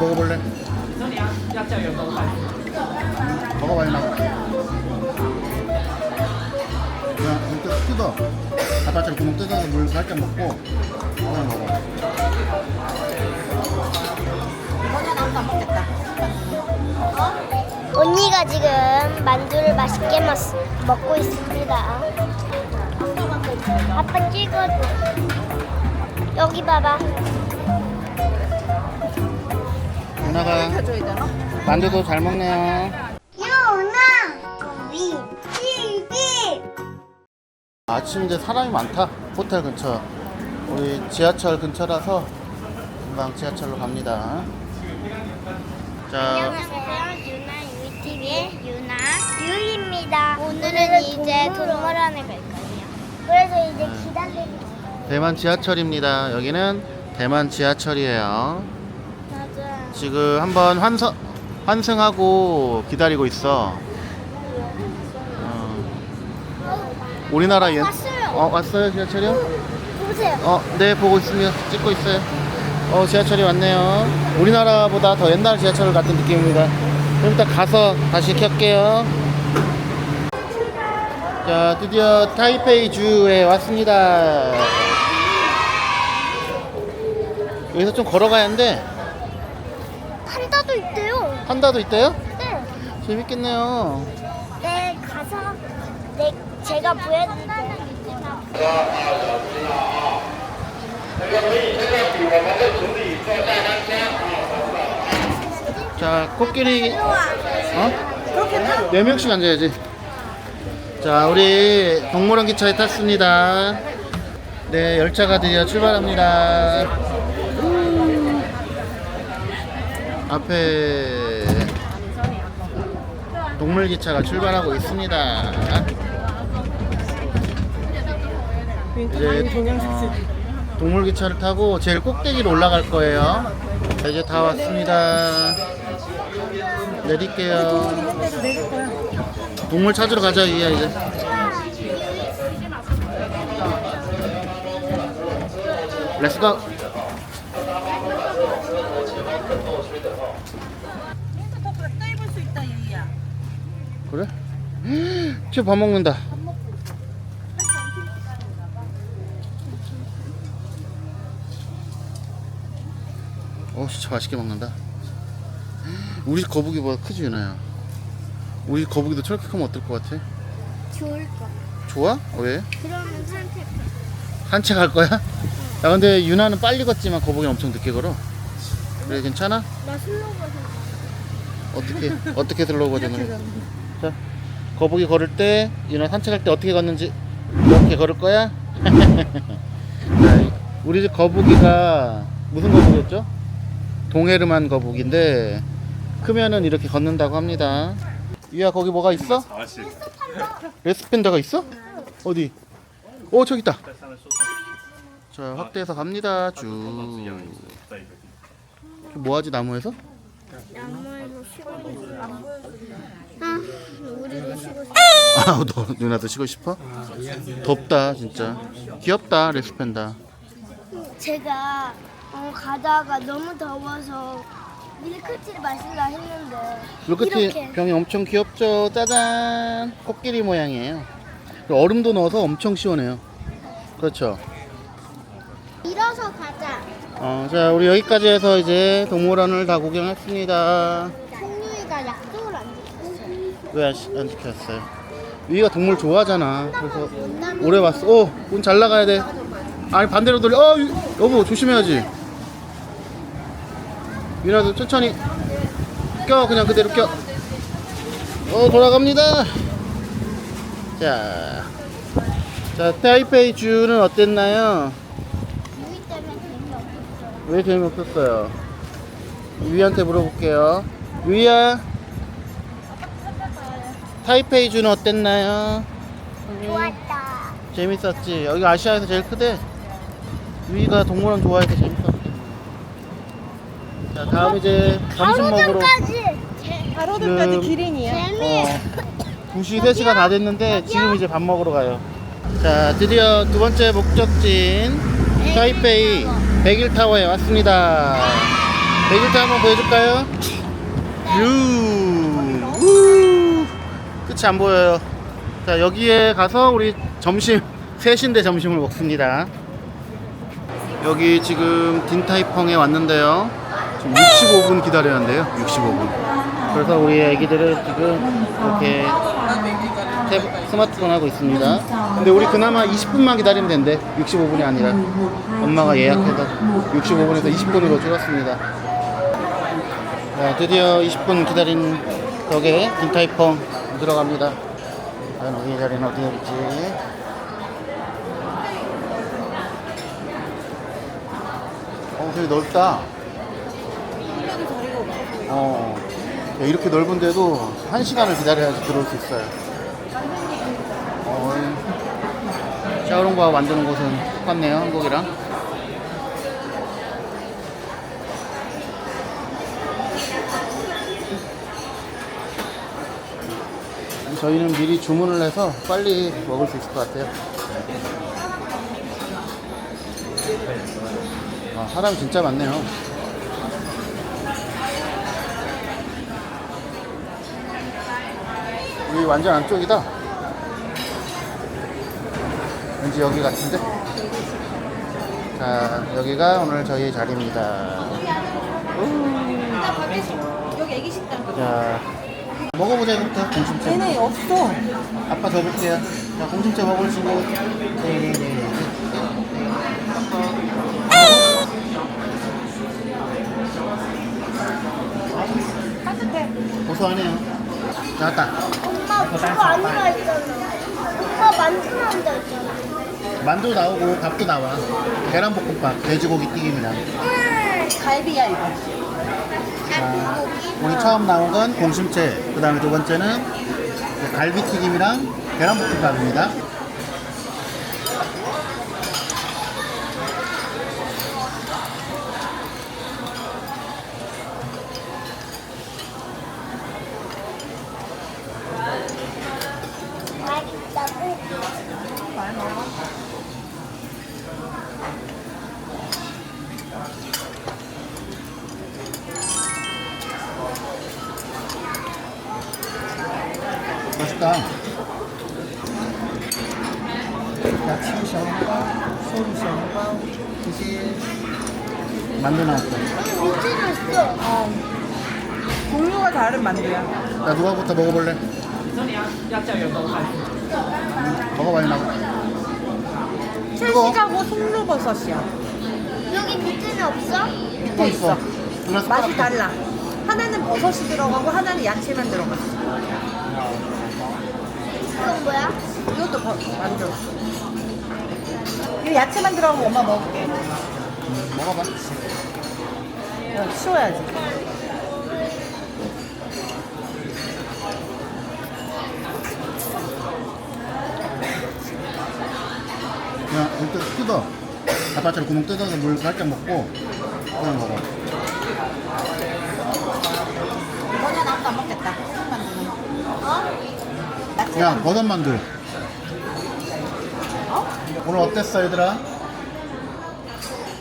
먹어볼래? 먹어봐 이나 야 이렇게 뜯어 아빠처럼 구멍 뜯어서 물 살짝 먹고 그냥 먹어 이번엔 아무도 안 먹겠다. 언니가 지금 만두를 맛있게 먹, 먹고 있습니다. 아빠 찍어줘. 여기 봐봐. 가 해줘야 되나? 만두도 잘 먹네요 유나 위 TV 아침인데 사람이 많다 호텔 근처 우리 지하철 근처라서 금방 지하철로 갑니다 자 안녕하세요. 유나 유TV의 유나 유입니다. 오늘은 이제 동물원에 갈 거예요. 그래서 이제 기다리고 대만 지하철입니다 여기는 대만 지하철이에요. 지금 한번 환서, 환승하고 기다리고 있어 어, 우리나라 연... 왔어요. 어 왔어요 지하철이요? 보세요. 어, 네, 보고 있으면 찍고 있어요. 어, 지하철이 왔네요. 우리나라보다 더 옛날 지하철 같은 느낌입니다. 그럼 일단 가서 다시 켤게요. 자, 드디어 타이페이 주에 왔습니다. 여기서 좀 걸어가야 하는데, 판다도 있대요. 판다도 있대요? 네. 재밌겠네요. 네, 가서 네, 제가 보여드릴게요. 자, 코끼리, 어? 그렇게 타? 네 명씩 앉아야지. 자, 우리 동물원 기차에 탔습니다. 네, 열차가 드디어 출발합니다. 우. 앞에 동물 기차가 출발하고 있습니다. 이제 어, 동물 기차를 타고 제일 꼭대기로 올라갈 거예요. 자, 이제 다 왔습니다. 내릴게요. 거야. 동물 찾으러 가자 이야 이제 렛츠고 쟤 밥 먹는다 어 진짜 맛있게 먹는다 우리 거북이보다 크지 유나야 우리 거북이도 저렇게 크면 어떨 것 같아? 좋을 거. 좋아? 왜? 그러면 산책. 산책할 거야? 야 근데 유나는 빨리 걷지만 거북이는 엄청 늦게 걸어 그래 괜찮아? 나 슬로우 버전. 어떻게 어떻게 슬로우 버전을 거북이 걸을 때 유나 산책할 때 어떻게 걷는지 이렇게 걸을 거야? 자, 우리 집 거북이가 무슨 거북이였죠? 동해르만 거북인데 크면은 이렇게 걷는다고 합니다 유야 거기 뭐가 있어? 레스펜더가 있어? 어디? 오 저기 있다 자 확대해서 갑니다 쭉 뭐하지 나무에서? 나무에서 우리도 쉬고 싶어. 아, 너 누나도 쉬고 싶어? 덥다 진짜. 귀엽다 레스펜다. 제가 어, 가다가 너무 더워서 밀크티를 마실라 했는데 밀크티 이렇게 병이 엄청 귀엽죠. 짜잔. 코끼리 모양이에요. 그리고 얼음도 넣어서 엄청 시원해요. 그렇죠. 일어서 가자. 어, 자 우리 여기까지 해서 이제 동물원을 다 구경했습니다. 성유이가 약속을 안 지켰어요. 왜안 지켰어요? 위가 동물 좋아하잖아. 그래서 오래 왔어. 오, 문잘 나가야 돼. 아니 반대로 돌려. 어, 유- 여보 조심해야지. 유나도 천천히 껴 그냥 그대로 껴. 어 돌아갑니다. 자, 자 타이페이 주는 어땠나요? 유이 때문에 재미없었어요. 왜 재미없었어요? 유이한테 물어볼게요. 유이야, 타이페이 주는 어땠나요? 좋았다. 재밌었지. 여기 아시아에서 제일 크대. 유이가 동물원 좋아해서 재밌었대. 자, 다음 이제 점심 먹으러 바로들까지 지금- 기린이야. 재미. 어, 2시, 3시가 다 됐는데 지금 이제 밥 먹으러 가요. 자, 드디어 두 번째 목적지인 타이페이 백일타워에 왔습니다. 타 한번 보여줄까요? 유. 우. 끝이 안 보여요. 자 여기에 가서 우리 점심 셋인데 점심을 먹습니다. 여기 지금 딘타이펑에 왔는데요. 지금 65분 기다려야 한대요. 65분. 그래서 우리 애기들은 지금 이렇게 탭, 스마트폰 하고 있습니다. 근데 우리 그나마 20분만 기다리면 된대. 65분이 아니라. 엄마가 예약해서 65분에서 20분으로 줄였습니다. 자, 드디어 20분 기다린 덕에 딘타이펑 들어갑니다. 과연 우리 자리는 어디에 있지? 어, 되게 넓다. 어, 야, 이렇게 넓은데도 한 시간을 기다려야지 들어올 수 있어요. 어, 샤오롱바 만드는 곳은 똑같네요, 한국이랑. 저희는 미리 주문을 해서 빨리 먹을 수 있을 것 같아요. 아, 사람 진짜 많네요. 여기 완전 안쪽이다. 왠지 여기 같은데? 자, 여기가 오늘 저희 자리입니다. 애기 식당. 자, 먹어보자, 이부터 공심채. 얘네 없어. 아빠 줘볼게요. 자, 공심채 먹을 친구. 네, 네, 네. 따뜻해. 고소하네요. 나왔다. 엄마 그거 아니라 했잖아. 엄마 만두만다 했잖아. 만두 나오고 밥도 나와. 계란볶음밥, 돼지고기 튀김이랑. 갈비야 이거. 자, 우리 처음 나온 건 공심채. 그 다음에 두 번째는 갈비 튀김이랑 계란볶음밥입니다. 만두 나왔어. 밑에도 있어. 종류가 다른 만두야. 나 누가부터 먹어볼래? 음, 먹어봐요, 나. 첼시하고 송로버섯이야. 여기 밑에는 없어? 또 있어. 누나 숟가락 맛이 달라. 하나는 버섯이 들어가고 하나는 야채만 들어갔어. 이건 뭐야? 이것도 버, 만두. 야채만 들어가면 엄마 먹을게. 음, 먹어봐. 야, 치워야지. 그냥 일단 뜯어. 아빠처럼 구멍 뜯어서 물 살짝 먹고 그냥 먹어. 이번엔 아무도 안 먹겠다. 어? 야채 야. 버섯 만두. 어? 오늘 어땠어, 얘들아?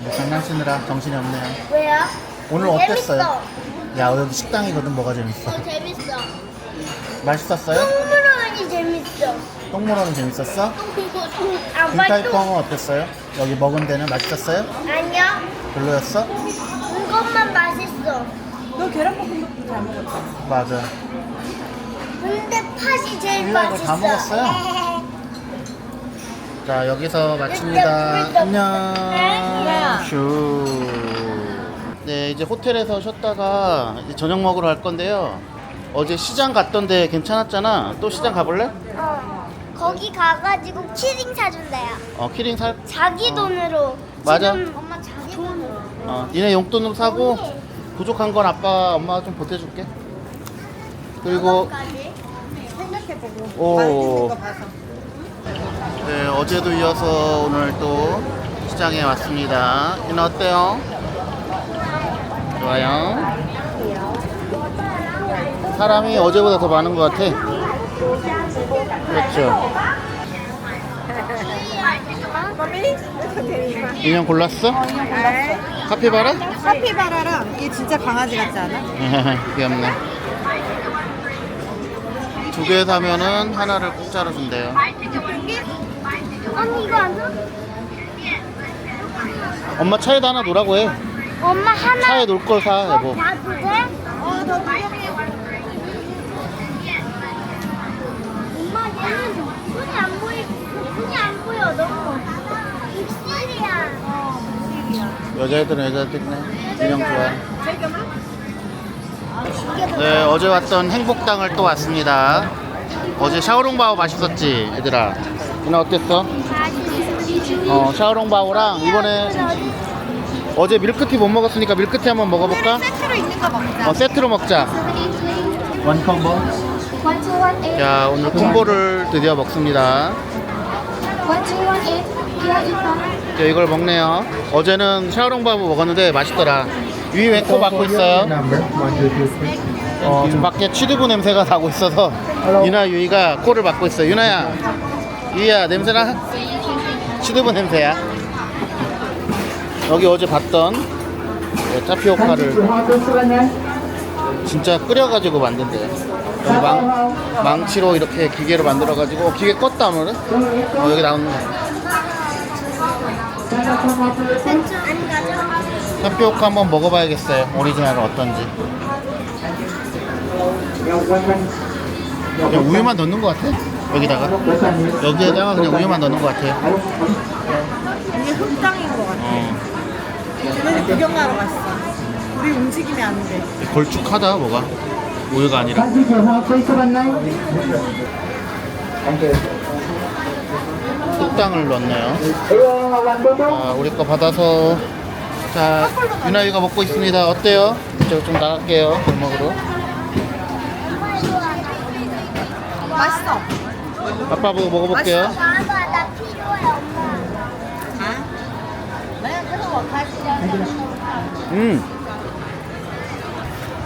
뭐 장난치느라 정신이 없네요. 왜요? 오늘. 어땠어요? 야, 여기 식당이거든, 뭐가 재밌어. 어, 재밌어. 맛있었어요? 동물원이 재밌어. 똥물어는 재밌었어? 아, 빈타이펑은 어땠어요? 여기 먹은 데는 맛있었어요? 아니야. 별로였어? 이것만 맛있어. 너 계란볶음밥도 잘 먹었다. 맞아. 근데 팥이 제일 이거 맛있어. 다 먹었어요? 자, 여기서 마칩니다. 안녕. 슈. 네, 이제 호텔에서 쉬었다가 이제 저녁 먹으러 갈 건데요. 어제 시장 갔던데 괜찮았잖아. 또 시장 가볼래? 어. 거기 가가지고 키링 사준대요. 어, 키링 살. 자기 어. 돈으로. 맞아. 지금 엄마 자기 돈으로. 어, 니네 용돈으로 사고 부족한 건 아빠, 엄마가 좀 보태줄게. 그리고 네. 생각해보고. 오. 네, 어제도 이어서 오늘 또 시장에 왔습니다. 이는 어때요? 좋아요. 사람이 어제보다 더 많은 것 같아. 그렇죠. 인형 골랐어? 인형 골랐어. 카피바라? 카피바라랑 얘 진짜 강아지 같지 않아? 귀엽네. 두 개 사면은 하나를 공짜로 준대요. 언니 이거 안 줘? 엄마 차에다 하나 놓으라고 해. 엄마 하나 차에 놓을 걸 사, 여보. 어, 너 구경해. 엄마 얘는 손이 안 보이 손이 안 보여 너무 입술이야 어, 무식이야. 여자애들은 여자애들이네. 인형 좋아. 네, 어제 왔던 행복당을 또 왔습니다. 어제 샤오롱바오 맛있었지, 얘들아. 누나 어땠어? 어, 샤오롱바오랑 이번에 어제 밀크티 못 먹었으니까 밀크티 한번 먹어볼까? 세트로 있는 거 먹자. 어, 세트로 먹자. 원 콤보. 자, 오늘 콤보를 드디어 먹습니다. 자, 이걸 먹네요. 어제는 샤오롱바오 먹었는데 맛있더라. 위왜 코 막고 있어요? 어, 지금 밖에 취두부 냄새가 나고 있어서 유나 유이가 코를 막고 있어. 유나야, 유 이야 냄새나? 취두부 냄새야. 여기 어제 봤던 네, 타피오카를 진짜 끓여가지고 만든대요. 여기 망, 망치로 이렇게 기계로 만들어가지고 어, 기계 껐다 오늘은? 어, 여기 나오는 거. 타피오카 한번 먹어봐야겠어요. 오리지널은 어떤지. 그냥 우유만 넣는 것 같아. 여기다가 여기에다가 그냥 우유만 넣는 것 같아요. 이게 흑당인 거 같아. 어, 걔네들 구경 가러 갔어. 우리 움직이면 안 돼. 걸쭉하다 뭐가 우유가 아니라. 뚝당을 넣네요. 자, 우리 거 받아서 자 유나이가 먹고 있습니다. 어때요? 이쪽 좀 나갈게요. 골목으로. 맛있어. 아빠 보고 먹어볼게요. 나도 나 필요해 엄마. 음.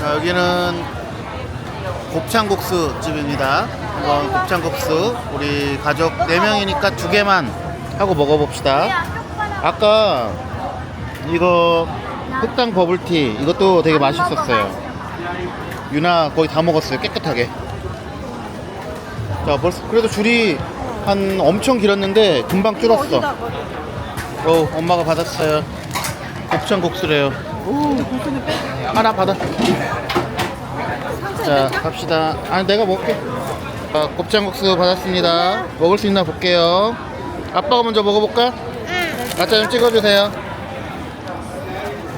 자, 여기는 곱창국수 집입니다. 이건 곱창국수. 우리 가족 4명이니까 두 개만 하고 먹어봅시다. 아까 이거 흑당 버블티 이것도 되게 맛있었어요. 유나 거의 다 먹었어요. 깨끗하게. 자, 벌써 그래도 줄이 한 엄청 길었는데 금방 줄었어. 어디다 어, 엄마가 받았어요. 곱창 국수래요. 오, 하나 받아. 자, 갑시다. 아니, 내가 먹을게. 자, 곱창 국수 받았습니다. 먹을 수 있나 볼게요. 아빠가 먼저 먹어볼까? 응 가짜 좀 찍어주세요.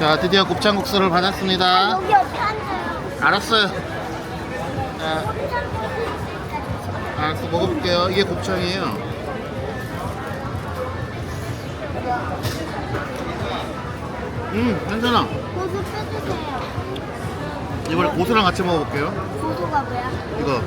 자, 드디어 곱창 국수를 받았습니다. 여기 옆에 앉아요 알았어요. 자, 알았어, 먹어볼게요. 이게 곱창이에요. 음, 괜찮아. 고수 빼주세요 이번에 고수랑 같이 먹어볼게요. 고수가 뭐야? 이거.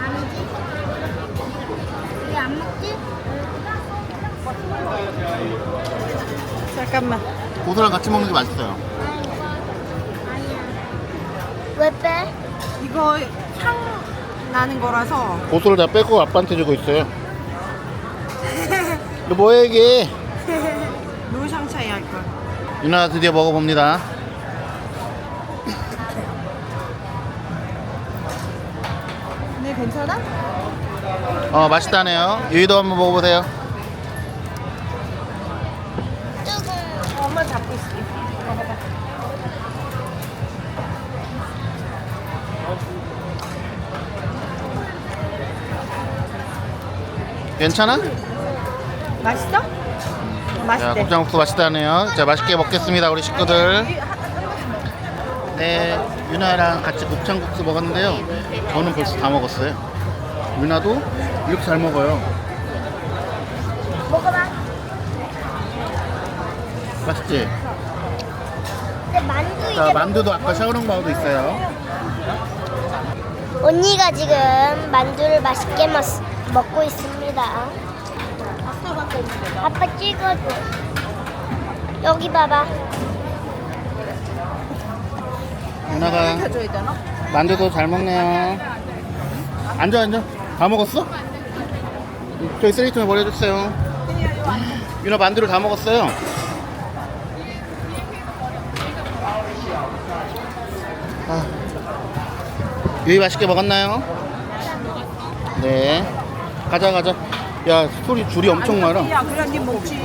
아니지 이게 안 먹지? 잠깐만. 고수랑 같이 먹는 게 맛있어요. 아니야 왜 빼? 이거 향 나는 거라서 고수를 다 빼고 아빠한테 주고 있어요. 이거 뭐야 이게? 노샹차이 할 걸. 유나 드디어 먹어봅니다. 근데 괜찮아? 어 맛있다네요. 유이도 한번 먹어보세요. 괜찮아? 맛있어? 자, 맛있대. 곱창국수 맛있다네요. 자, 맛있게 먹겠습니다, 우리 식구들. 네, 유나랑 같이 곱창국수 먹었는데요. 저는 벌써 다 먹었어요. 유나도 이렇게 잘 먹어요. 먹어봐 맛있지? 근데 만두 자, 이제 만두도 아까 샤오롱바오도 있어요. 언니가 지금 만두를 맛있게 먹, 먹고 있습니다. 아빠 찍어줘. 여기 봐봐. 되나? 만두도 잘 먹네요. 앉아, 앉아. 다 먹었어? 저기 쓰레기통에 버려주세요. 유나 만두를 다 먹었어요. 아, 유이 맛있게 먹었나요? 네. 가자 가자. 야 소리 줄이 엄청 많아. 야, 그래, 니 먹지.